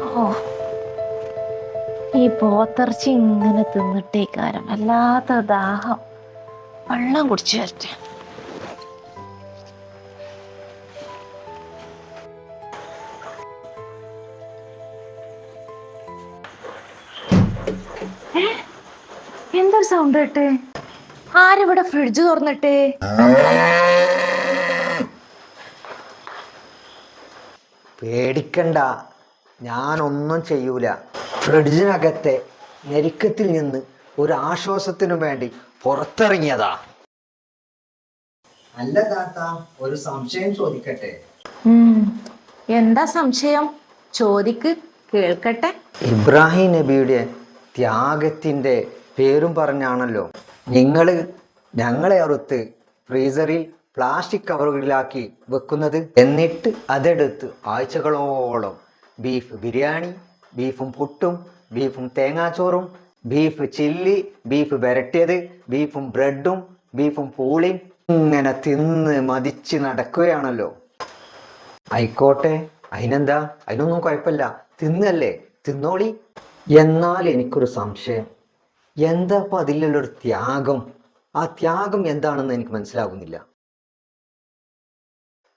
ഓ. ഈ പോത്തിറച്ചി ഇങ്ങനെ തിന്നിട്ടേക്കാരം. വല്ലാത്ത ദാഹം. വെള്ളം കുടിച്ചു വരട്ടെ? എന്തൊരു സൗണ്ട് കേട്ടെ? ആരിവിടെ ഫ്രിഡ്ജ് തുറന്നിട്ടെ? പേടിക്കണ്ട. ഞാനൊന്നും ചെയ്യൂല. ഫ്രിഡ്ജിനകത്തെ ഞെരുക്കത്തിൽ നിന്ന് ഒരു ആശ്വാസത്തിനു വേണ്ടി പുറത്തിറങ്ങിയതാ. അല്ല താത്ത ഒരു സംശയം ചോദിക്കട്ടെ? എന്താ സംശയം? ചോദിക്ക് കേൾക്കട്ടെ. ഇബ്രാഹിം നബിയുടെ ത്യാഗത്തിന്റെ പേരും പറഞ്ഞാണല്ലോ. നിങ്ങൾ ഞങ്ങളെ അറുത്ത് ഫ്രീസറിൽ പ്ലാസ്റ്റിക് കവറുകളിലാക്കി വെക്കുന്നത്. എന്നിട്ട് അതെടുത്ത് ആഴ്ചകളോളം ബീഫ് ബിരിയാണി ബീഫും പുട്ടും ബീഫും തേങ്ങാച്ചോറും ബീഫ് ചില്ലി ബീഫ് വരട്ടിയത് ബീഫും ബ്രെഡും ബീഫും പൂളിയും ഇങ്ങനെ തിന്ന് മതിച്ച് നടക്കുകയാണല്ലോ. ആയിക്കോട്ടെ അതിനെന്താ? അതിനൊന്നും കുഴപ്പമില്ല. തിന്നല്ലേ? തിന്നോളി. എന്നാൽ എനിക്കൊരു സംശയം. എന്താ അപ്പൊ അതിലുള്ളൊരു ത്യാഗം? ആ ത്യാഗം എന്താണെന്ന് എനിക്ക് മനസ്സിലാകുന്നില്ല.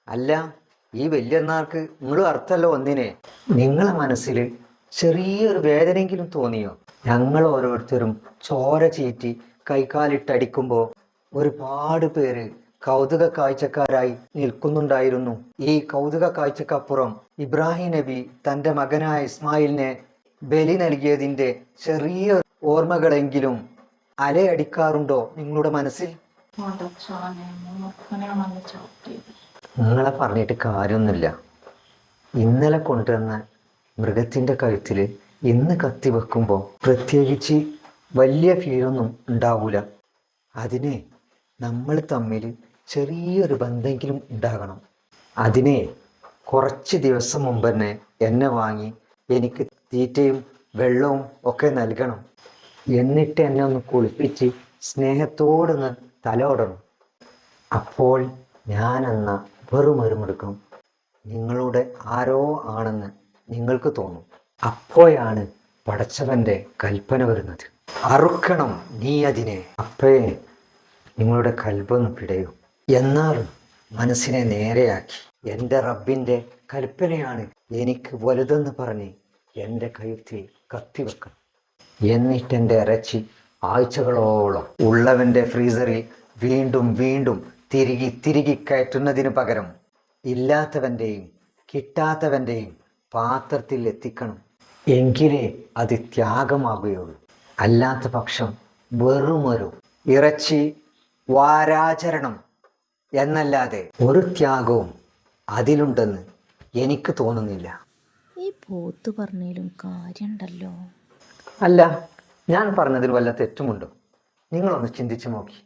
അല്ല ഈ വലിയ നാൾക്ക് നിങ്ങൾ അർത്ഥമല്ലോ ഒന്നിനെ നിങ്ങളെ മനസ്സിൽ ചെറിയൊരു വേദനയെങ്കിലും തോന്നിയോ? ഞങ്ങൾ ഓരോരുത്തരും ചോര ചീറ്റി കൈകാലിട്ടടിക്കുമ്പോൾ ഒരുപാട് പേര് കൗതുക കാഴ്ചക്കാരായി നിൽക്കുന്നുണ്ടായിരുന്നു. ഈ കൗതുക കാഴ്ചക്കപ്പുറം ഇബ്രാഹിം നബി തന്റെ മകനായ ഇസ്മായിലിനെ ബലി നൽകിയതിന്റെ ചെറിയ ഓർമ്മകളെങ്കിലും അലയടിക്കാറുണ്ടോ നിങ്ങളുടെ മനസ്സിൽ? നിങ്ങളെ പറഞ്ഞിട്ട് കാര്യമൊന്നുമില്ല. ഇന്നലെ കൊണ്ടുവന്ന മൃഗത്തിന്റെ കഴുത്തിൽ ഇന്ന് കത്തി വെക്കുമ്പോൾ പ്രത്യേകിച്ച് വലിയ ഫീലൊന്നും ഉണ്ടാവൂല. അതിനെ നമ്മൾ തമ്മിൽ ചെറിയൊരു ബന്ധമെങ്കിലും ഉണ്ടാകണം. അതിനെ കുറച്ച് ദിവസം മുമ്പ് തന്നെ എന്നെ വാങ്ങി എനിക്ക് തീറ്റയും വെള്ളവും ഒക്കെ നൽകണം. എന്നിട്ട് എന്നെ ഒന്ന് കുളിപ്പിച്ച് സ്നേഹത്തോടൊന്ന് തലോടണം. അപ്പോൾ ഞാനെന്ന വെറും ഒരു മൃഗം നിങ്ങളുടെ ആരോ ആണെന്ന് നിങ്ങൾക്ക് തോന്നും. അപ്പോഴാണ് പടച്ചവന്റെ കൽപ്പന വരുന്നത്. അറുക്കണം നീ അതിനെ. അപ്പോഴേ നിങ്ങളുടെ കൽബൊന്ന് പിടയും. എന്നാലും മനസ്സിനെ നേരെയാക്കി. എന്റെ റബ്ബിന്റെ കൽപ്പനയാണ് എനിക്ക് വലുതെന്ന് പറഞ്ഞ് എന്റെ കഴുത്തിൽ കത്തിവെക്കണം എന്നിട്ട് എന്റെ ഇറച്ചി ആഴ്ചകളോളം ഉള്ളവന്റെ ഫ്രീസറിൽ വീണ്ടും വീണ്ടും തിരികെ തിരികെ കയറ്റുന്നതിന് പകരം ഇല്ലാത്തവന്റെയും കിട്ടാത്തവന്റെയും പാത്രത്തിൽ എത്തിക്കണം. എങ്കിലേ അത് ത്യാഗമാകുകയുള്ളൂ. അല്ലാത്ത പക്ഷം വെറുമൊരു ഇറച്ചി വാരാചരണം എന്നല്ലാതെ ഒരു ത്യാഗവും അതിലുണ്ടെന്ന് എനിക്ക് തോന്നുന്നില്ല. ഈ പോത്ത് പറഞ്ഞതിലും കാര്യമുണ്ടല്ലോ? അല്ല ഞാൻ പറഞ്ഞതിൽ വല്ല തെറ്റുമുണ്ടോ? നിങ്ങളൊന്ന് ചിന്തിച്ചു നോക്കി.